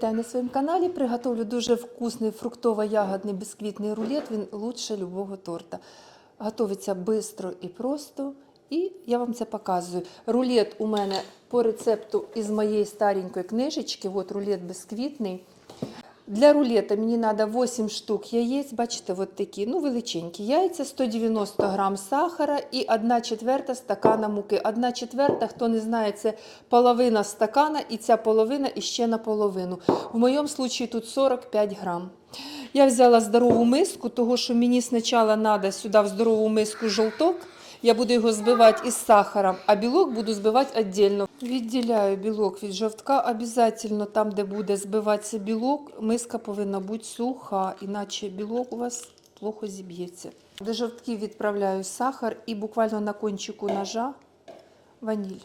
Вітаю на своєму каналі. Приготовлю дуже вкусний фруктово-ягодний бісквітний рулет. Він лучше любого торта. Готовиться швидко і просто. І я вам це показую. Рулет у мене по рецепту із моєї старенької книжечки. От рулет бісквітний. Для рулета мені треба 8 штук яєць, бачите, от такі, ну величенькі яйця, 190 грам сахара і 1 четверта стакана муки. 1 четверта, хто не знає, це половина стакана і ця половина іще наполовину. В моєму випадку тут 45 грам. Я взяла здорову миску, того що мені спочатку треба сюди в здорову миску жовток. Я буду його збивати із сахаром, а білок буду збивати віддільно. Відділяю білок від жовтка. Обязательно там, де буде збиватися білок, миска повинна бути суха, іначе білок у вас плохо зіб'ється. До жовтків відправляю сахар і буквально на кончику ножа ваніль.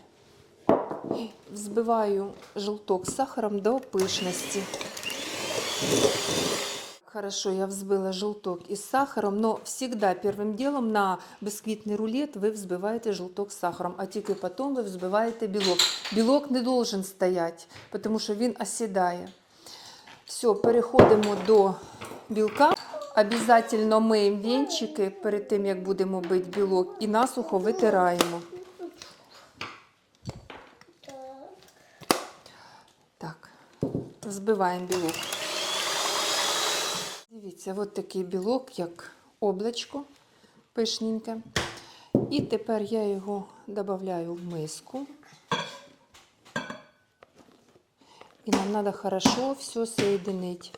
Взбиваю жовток з сахаром до пишності. Хорошо, я взбила желток із сахаром, но всегда первым делом на бисквитный рулет ви взбиваєте желток з сахаром, а тільки потім ви взбиваєте білок. Білок не должен стоять, тому що він осідає. Все, переходимо до білка. Обязательно миємо вінчики перед тим, як будемо бити білок, і насухо витираємо. Так, взбиваємо білок. Дивіться, от такий білок, як облачко пишненьке. І тепер я його додаю в миску. І нам треба хорошо все соединити.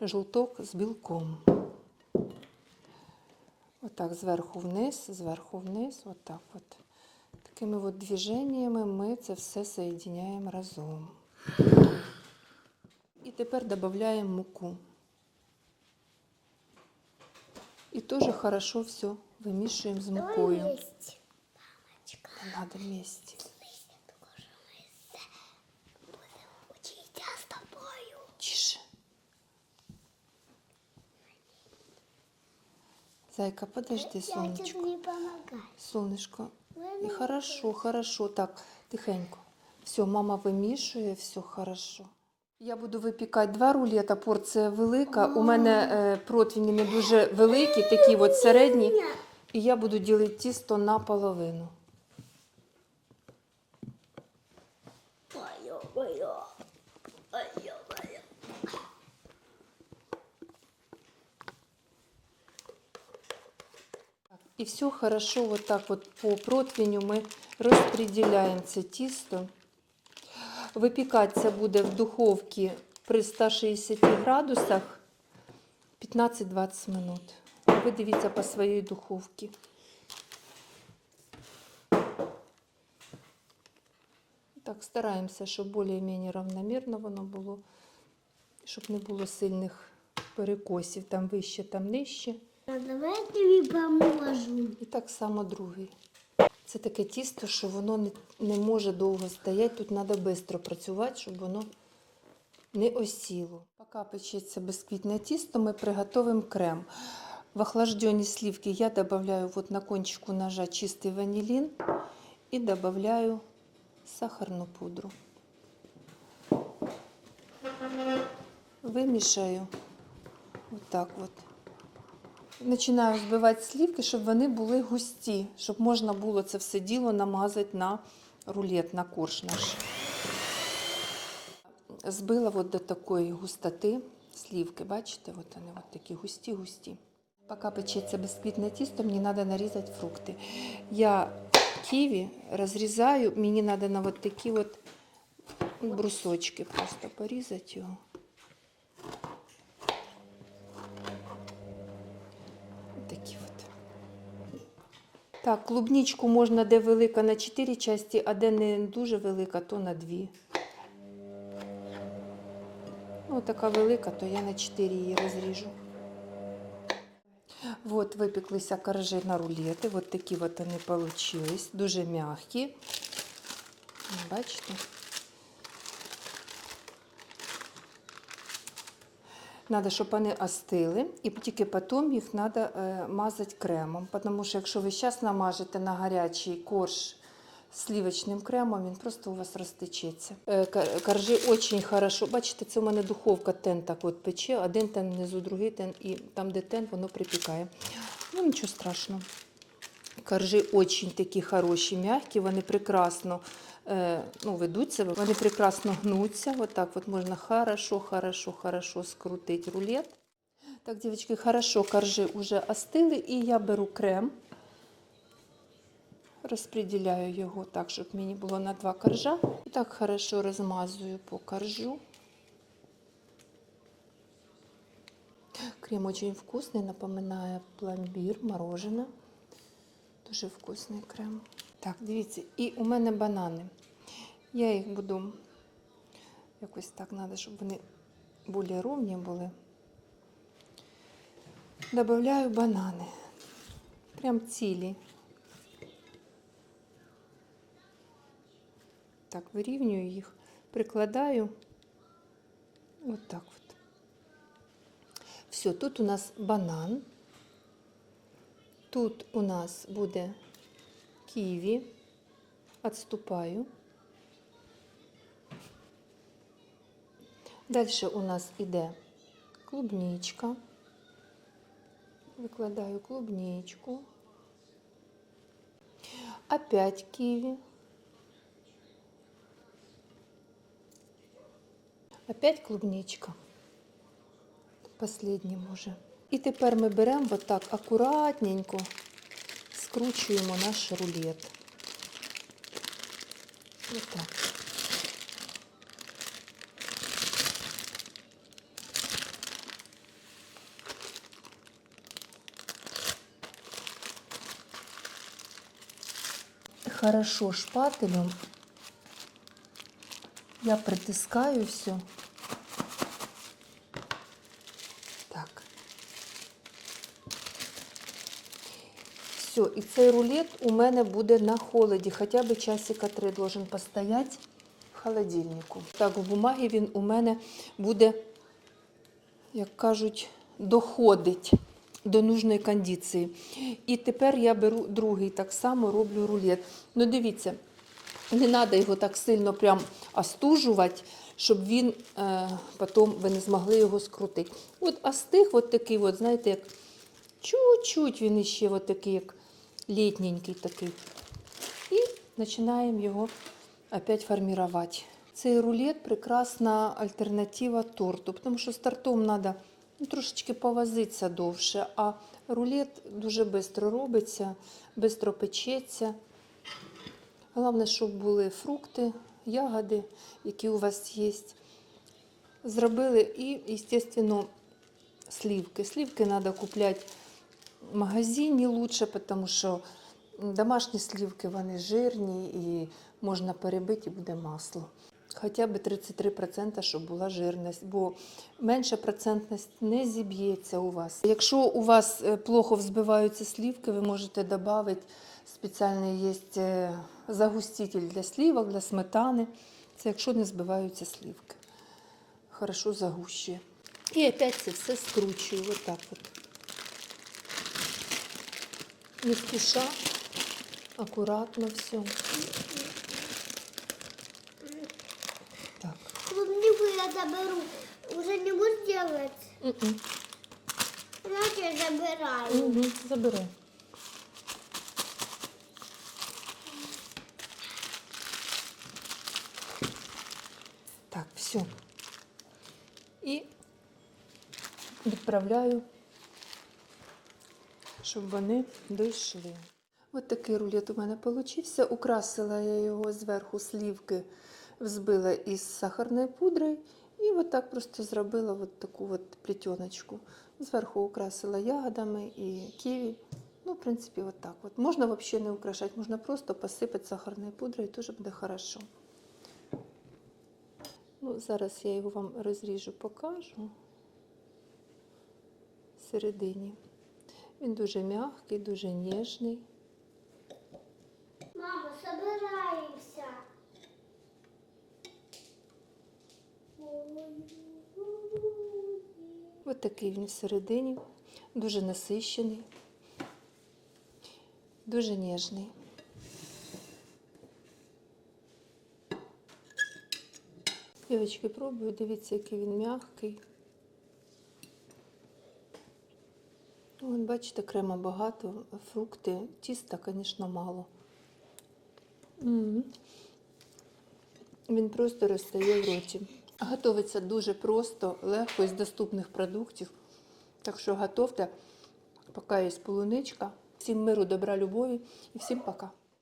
Жовток з білком. Отак, зверху вниз, зверху вниз, отак от. Такими от движеннями ми це все соєдиняємо разом. І тепер додаємо муку. И тоже хорошо все вымешиваем с мукой. Надо вместе. Тише. Зайка, подожди, солнышко. Солнышко. И хорошо, хорошо. Так, тихенько. Все, мама вимішує, все хорошо. Я буду випікати два рулета, порція велика. У мене е, противні не дуже великі, такі от середні. І я буду ділити тісто на половину. Моё, моё. Моё, моё. І все хорошо вот так вот по противню ми розподіляємо це тісто. Випікатися буде в духовці при 160 градусах 15-20 минут. Ви дивіться по своїй духовці. Так, стараємося, щоб більш-менш равномірно воно було, щоб не було сильних перекосів, там вище, там нижче. А давай я тобі поможу. І так само другий. Це таке тісто, що воно не, не може довго стояти. Тут треба швидко працювати, щоб воно не осіло. Поки печеться бісквітне тісто, ми приготуємо крем. В охлаждені сливки я додаю вот на кончику ножа чистий ванилин і додаю сахарну пудру. Вимішаю отак от. Починаю збивати слівки, щоб вони були густі, щоб можна було це все діло намазати на рулет, на корж наш. Збила от до такої густоти слівки, бачите, от вони от такі густі-густі. Поки печеться бісквітне тісто, мені треба нарізати фрукти. Я ківі розрізаю, мені треба на от такі от брусочки просто порізати його. Такі от. Так, клубничку можна, де велика на 4 часті, а де не дуже велика, то на 2. Ну, така велика, то я на 4 її розріжу. От випеклися коржі на рулети. От такі от вони получились. Дуже м'які. Бачите? Надо, щоб вони остили, і тільки потім їх треба мазати кремом. Тому що якщо ви зараз намажете на гарячий корж сливочним кремом, він просто у вас розтечеться. Е, Коржі дуже хорошо. Бачите, це у мене духовка тен так от пече, один тен внизу, другий тен, і там, де тен, воно припікає. Ну, нічого страшного. Коржі дуже такі хороші, м'які, вони прекрасно ну, ведуть себе, вони прекрасно гнуться. Отак от можна хорошо, хорошо, хорошо скрутити рулет. Так, дівчатки, хорошо, коржі вже остили, і я беру крем, розподіляю його так, щоб мені було на два коржа. І так хорошо розмазую по коржу. Крем очень вкусный, напоминає пломбір, мороженое. Дуже вкусний крем. Так, дивіться, і у мене банани. Я їх буду якось так треба, щоб вони більш ровні були. Добавляю банани. Прям цілі. Так, вирівнюю їх, прикладаю. От так от. Все, тут у нас банан. Тут у нас буде ківі. Отступаю. Далі у нас іде клубничка. Викладаю клубничку. Опять ківі. Опять клубничка. Последнім уже. І тепер ми беремо вот так акуратненько, скручуємо наш рулет. Вот так. Хорошо шпателем я притискаю все. Так. Все, і цей рулет у мене буде на холоді, хоча б часика три должен постояти в холодильнику. Так, в бумагі він у мене буде, як кажуть, доходить до нужної кондиції. І тепер я беру другий, так само роблю рулет. Ну, дивіться, не треба його так сильно прям остужувати, щоб він е, потім ви не змогли його скрутити. От остиг, от такий, от, знаєте, як чуть-чуть він іще от такий, як літненький такий. І починаємо його опять формувати. Цей рулет прекрасна альтернатива торту, тому що з тортом треба ну, трошечки повозитися довше, а рулет дуже швидко робиться, швидко печеться. Головне, щоб були фрукти, ягоди, які у вас є. Зробили і, звісно, сливки. Сливки треба купляти магазині лучше, тому що домашні сливки вони жирні і можна перебити і буде масло. Хоча б 33%, щоб була жирність, бо менша процентність не зіб'ється у вас. Якщо у вас е, плохо взбиваються сливки, ви можете додати спеціальний є е, загуститель для сливок, для сметани. Це якщо не збиваються сливки. Хорошо загущує. І опять це все скручую. Вот так от. Не спіша, акуратно все. Так. Клубнику я заберу. Уже не будешь делать? М-м. Значит, я забираю. Угу. Забирай. Так, все. І відправляю, Щоб вони дійшли. Ось такий рулет у мене получився. Украсила я його зверху слівки, взбила із сахарною пудрою. І от так просто зробила от таку от плетеночку. Зверху украсила ягодами і ківі. Ну, в принципі, от так. От. Можна взагалі не украшати, можна просто посипати сахарною пудрою, і теж буде хорошо. Ну, зараз я його вам розріжу, покажу всередині. Він дуже м'який, дуже ніжний. Мамо, собираємося. Ось такий він всередині, дуже насищений, дуже ніжний. Дівчатки, пробую, дивіться, який він м'який. Бачите, крема багато, фрукти, тіста, звісно, мало. М. Він просто розстає в роті. Готовиться дуже просто, легко із доступних продуктів. Так що готовте, поки є полуничка. Всім миру, добра, любові і всім пока.